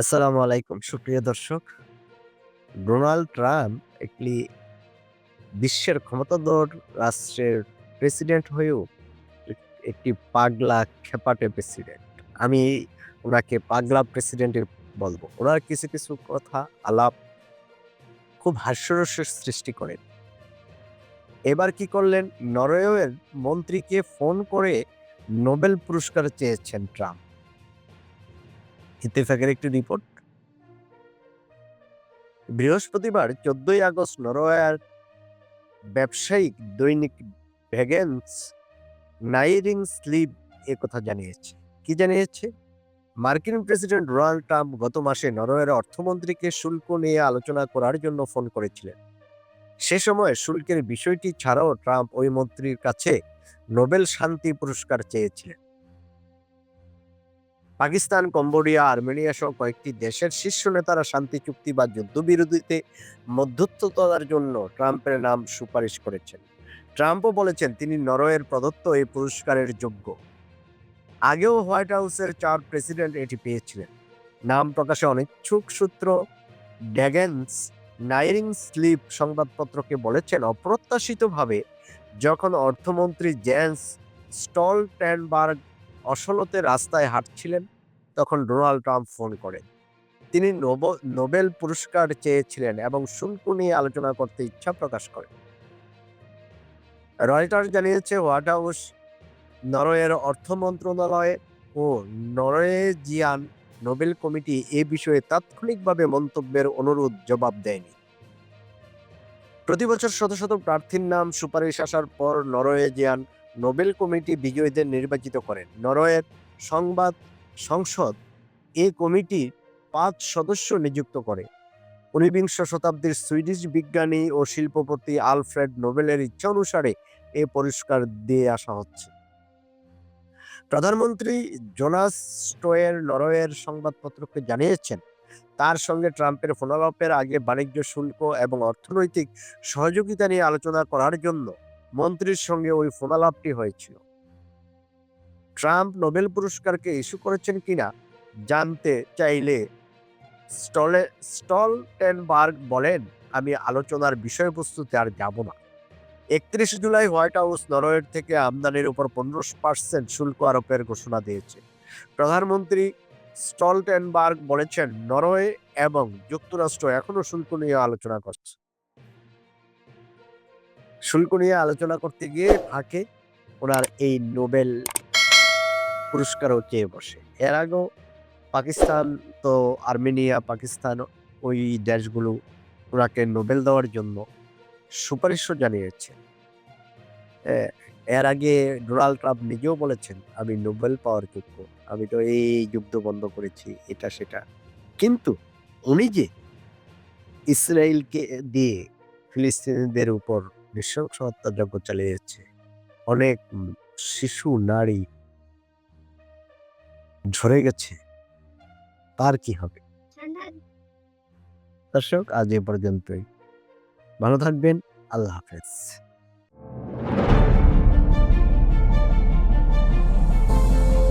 আসসালামু আলাইকুম, সুপ্রিয় দর্শক। ডোনাল্ড ট্রাম্প একটি বিশ্বের ক্ষমতাধর রাষ্ট্রের প্রেসিডেন্ট হয়েও একটি পাগলা খেপাটে প্রেসিডেন্ট। আমি ওনাকে পাগলা প্রেসিডেন্টের বলব। ওনার কিছু কিছু কথা আলাপ খুব হাস্যরসের সৃষ্টি করেন। এবার কি করলেন? নরওয়ের মন্ত্রীকে ফোন করে নোবেল পুরস্কার চেয়েছেন ট্রাম্প। ইত্তেফাকের একটি রিপোর্ট। বৃহস্পতিবার চোদ্দই আগস্ট নরওয়ার ব্যবসায়িক দৈনিক ভেগেন্স নাইরিং স্লিপ কথা জানিয়েছে। কি জানিয়েছে? মার্কিন প্রেসিডেন্ট ডোনাল্ড ট্রাম্প গত মাসে নরওয়ের অর্থমন্ত্রীকে শুল্ক নিয়ে আলোচনা করার জন্য ফোন করেছিলেন। সে সময় শুল্কের বিষয়টি ছাড়াও ট্রাম্প ওই মন্ত্রীর কাছে নোবেল শান্তি পুরস্কার চেয়েছিলেন। পাকিস্তান, কম্বোডিয়া, আর্মেনিয়া সহ কয়েকটি দেশের শীর্ষ নেতারা শান্তি, চুক্তি বা যুদ্ধবিরোধীতে মধ্যস্থতার জন্য ট্রাম্পের নাম সুপারিশ করেছেন। ট্রাম্পও বলেছেন তিনি নরওয়ের প্রদত্ত এই পুরস্কারের যোগ্য। আগেও হোয়াইট হাউসের চার প্রেসিডেন্ট এটি পেয়েছিলেন। নাম প্রকাশে অনিচ্ছুক সূত্র ড্যাগেন্স নাইরিং স্লিপ সংবাদপত্রকে বলেছেন, অপ্রত্যাশিতভাবে যখন অর্থমন্ত্রী জেন্স স্টল অসলতে রাস্তায় হাঁটছিলেন তখন ডোনাল্ড ট্রাম্প ফোন করেন। তিনি নোব- নোবেল পুরস্কার চেয়েছিলেন এবং শুল্ক নিয়ে আলোচনা করতে ইচ্ছা প্রকাশ করেন। রয়টার্স জানিয়েছে, হোয়াইট হাউস নরওয়ের অর্থ মন্ত্রণালয় ও নরওয়েজিয়ান নোবেল কমিটি এ বিষয়ে তাৎক্ষণিকভাবে মন্তব্যের অনুরোধ জবাব দেয়নি। প্রতি বছর শত শত প্রার্থীর নাম সুপারিশ আসার পর নরওয়েজিয়ান নোবেল কমিটি বিজয়ীদের নির্বাচিত করেন। নরওয়ের সংবাদ সংসদ এ কমিটি পাঁচ সদস্য নিযুক্ত করে। ঊনবিংশ শতাব্দীর সুইডিশ বিজ্ঞানী ও শিল্পপতি আলফ্রেড নোবেলের ইচ্ছা অনুসারে এ পুরস্কার দিয়ে আসা হচ্ছে। প্রধানমন্ত্রী জোনাস স্টোয়ের নরওয়ের সংবাদপত্রকে জানিয়েছেন, তার সঙ্গে ট্রাম্পের ফোনালাপের আগে বাণিজ্য শুল্ক এবং অর্থনৈতিক সহযোগিতা নিয়ে আলোচনা করার জন্য মন্ত্রীর সঙ্গে ওই ফোনালাপটি হয়েছিল। ট্রাম্প নোবেল পুরস্কারকে ইস্যু করেছেন কিনা জানতে চাইলে স্টলে স্টল স্টলটেনবার্গ বলেন, আমি আলোচনার বিষয়বস্তুতে আর যাব না। একত্রিশ জুলাই হোয়াইট হাউস নরওয়ের থেকে আমদানির উপর পনেরো পার্সেন্ট শুল্ক আরোপের ঘোষণা দিয়েছে। প্রধানমন্ত্রী স্টল স্টলটেনবার্গ বলেছেন, নরওয়ে এবং যুক্তরাষ্ট্র এখনও শুল্ক নিয়ে আলোচনা করছে। শুল্ক নিয়ে আলোচনা করতে গিয়ে ফাঁকে ওনার এই নোবেল পুরস্কারও চেয়ে বসে। এর আগেও পাকিস্তান তো আর্মেনিয়া, পাকিস্তান ওই দেশগুলো ওনাকে নোবেল দেওয়ার জন্য সুপারিশও জানিয়েছে। এর আগে ডোনাল্ড ট্রাম্প নিজেও বলেছেন, আমি নোবেল পাওয়ার যোগ্য, আমি তো এই যুদ্ধ বন্ধ করেছি, এটা, সেটা। কিন্তু উনি যে ইসরায়েলকে দিয়ে ফিলিস্তিনিদের উপর নৃশংস হত্যাযজ্ঞ যাচ্ছে। অনেক শিশু নারী ঝরে গেছে। তার কি হবে? দর্শক আজ এ পর্যন্তই। ভালো থাকবেন। আল্লাহ হাফেজ।